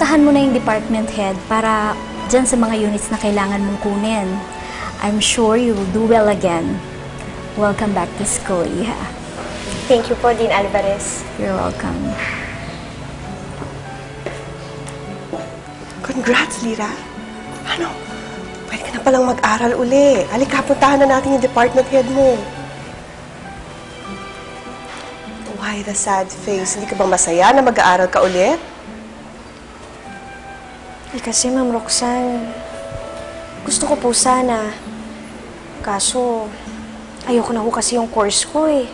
puntahan mo na yung department head para dyan sa mga units na kailangan mong kunin. I'm sure you will do well again. Welcome back to school, Iha. Thank you po, Dean Alvarez. You're welcome. Congrats, Lira. Ano? Pwede ka na palang mag-aral uli. Halika, puntahan na natin yung department head mo. Why the sad face? Hindi ka bang masaya na mag-aaral ka ulit? Eh, kasi, Ma'am Roxanne, gusto ko po sana. Kaso, ayoko na po kasi yung course ko eh.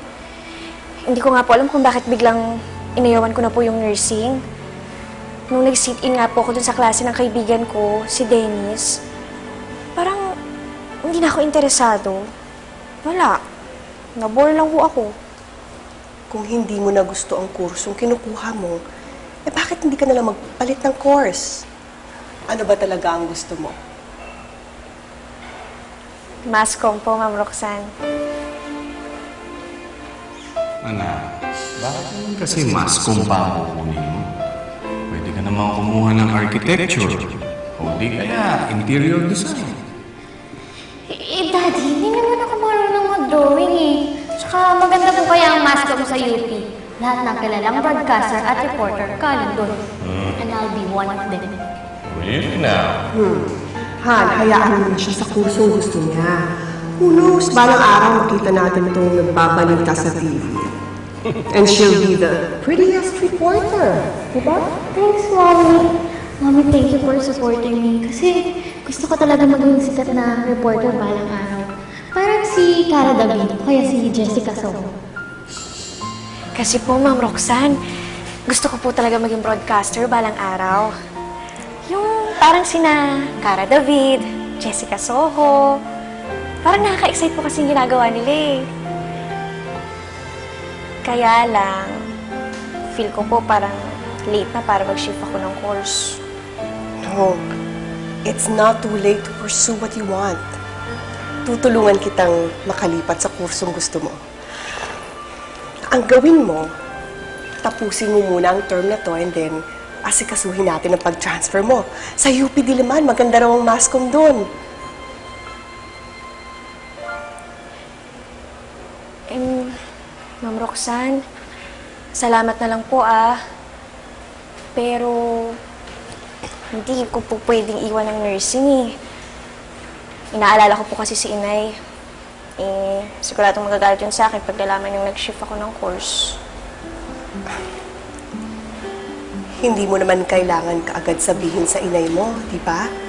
Hindi ko nga po alam kung bakit biglang inayawan ko na po yung nursing. Nung nag-sit-in nga po ako dun sa klase ng kaibigan ko, si Dennis, parang hindi na ako interesado. Wala. Nabore lang po ako. Kung hindi mo na gusto ang kursong kinukuha mo, eh bakit hindi ka nalang magpalit ng course? Ano ba talaga ang gusto mo? Mascom po, Ma'am Roxanne. Anak, bakit naman kasi mas kung pa ang kukunin mo? Pwede ka naman kumuha ng architecture. O di kaya interior design. Eh, Daddy, hindi naman ako marunong mag-drawing eh. Tsaka maganda po kaya ang mask mo sa UP. Lahat ng kilalang broadcaster at reporter kaling doon. And I'll be one of them. Really now? Han, hayaan mo na siya sa kursong gusto niya. Who knows, balang araw makita natin itong nagbabalita sa TV. And she'll be the prettiest reporter. Diba? Thanks, Mommy. Mommy, thank you for supporting me. Kasi gusto ko talaga maging sikat na reporter balang araw. Parang si Cara David kaya si Jessica Soho. Kasi po, Ma'am Roxanne, gusto ko po talaga maging broadcaster balang araw. Yung parang sina Cara David, Jessica Soho. Parang nakaka-excite po kasi ginagawa nila eh. Kaya lang, feel ko po parang late na para mag-shift ako ng course. No, it's not too late to pursue what you want. Tutulungan kitang makalipat sa kursong gusto mo. Ang gawin mo, tapusin mo muna ang term na to and then asikasuhin natin ang pag-transfer mo. Sa UP Diliman, maganda raw ang mascom doon. Um, Ma'am Roxanne, salamat na lang po ah. Pero, hindi ko po pwedeng iwan ng nursing eh. Inaalala ko po kasi si Inay. Eh, siguradong magagalit yun sa akin pag nalaman yung nag-shift ako ng course. Hindi mo naman kailangan kaagad sabihin sa inay mo, di ba?